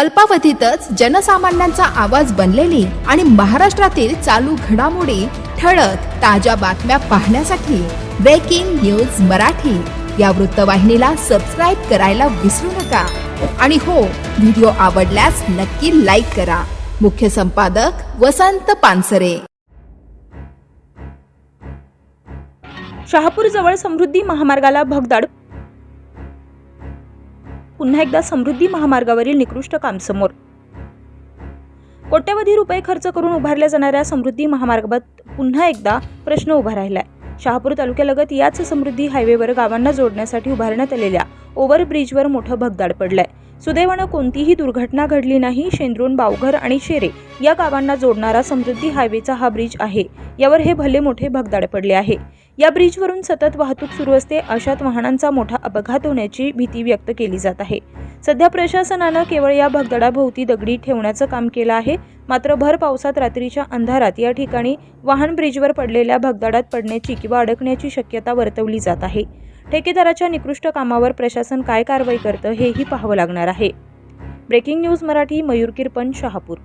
अल्पावधीतच जनसामान्यांचा आवाज बनलेली आणि महाराष्ट्रातील चालू घडामोडी ठळक ताज्या बातम्या पाहण्यासाठी ब्रेकिंग न्यूज मराठी. या वृत्तवाहिनीला सबस्क्राईब करायला विसरू नका. आणि हो व्हिडिओ आवडल्यास नक्की लाईक करा. मुख्य संपादक वसंत पानसरे. शहापूर जवळ समृद्धी महामार्गाला भगदाड पुन्हा एकदा समृद्धी महामार्गावरील निकृष्ट काम समोर. कोट्यवधी रुपये खर्च करून उभारल्या जाणाऱ्या समृद्धी महामार्गाबाबत पुन्हा एकदा प्रश्न उभा राहिलाय. शहापूर तालुक्यालगत याच समृद्धी हायवेवर गावांना जोडण्यासाठी उभारण्यात आलेल्या ओव्हरब्रिजवर मोठं भगदाड पडलंय. सुदैवानं कोणतीही दुर्घटना घडली नाही शेंद्रून बावघर आणि शेरे या गावांना जोडणारा समृद्धी हायवेचा हा ब्रिज आहे. यावर हे भले मोठे भगदाड पडले आहे. या ब्रिजवरून सतत वाहतूक सुरू असते अशात वाहनांचा मोठा अपघात होण्याची भीती व्यक्त केली जात आहे. सध्या प्रशासनानं केवळ या भगदडाभोवती दगडी ठेवण्याचं काम केलं आहे मात्र भर पावसात रात्रीच्या अंधारात या ठिकाणी वाहन ब्रिजवर पडलेल्या भगदाडात पडण्याची किंवा अडकण्याची शक्यता वर्तवली जात आहे. ठेकेदाराच्या निकृष्ट कामावर प्रशासन काय कारवाई करतं हेही पाहावं लागणार आहे. Breaking news Marathi Mayur Shahapur.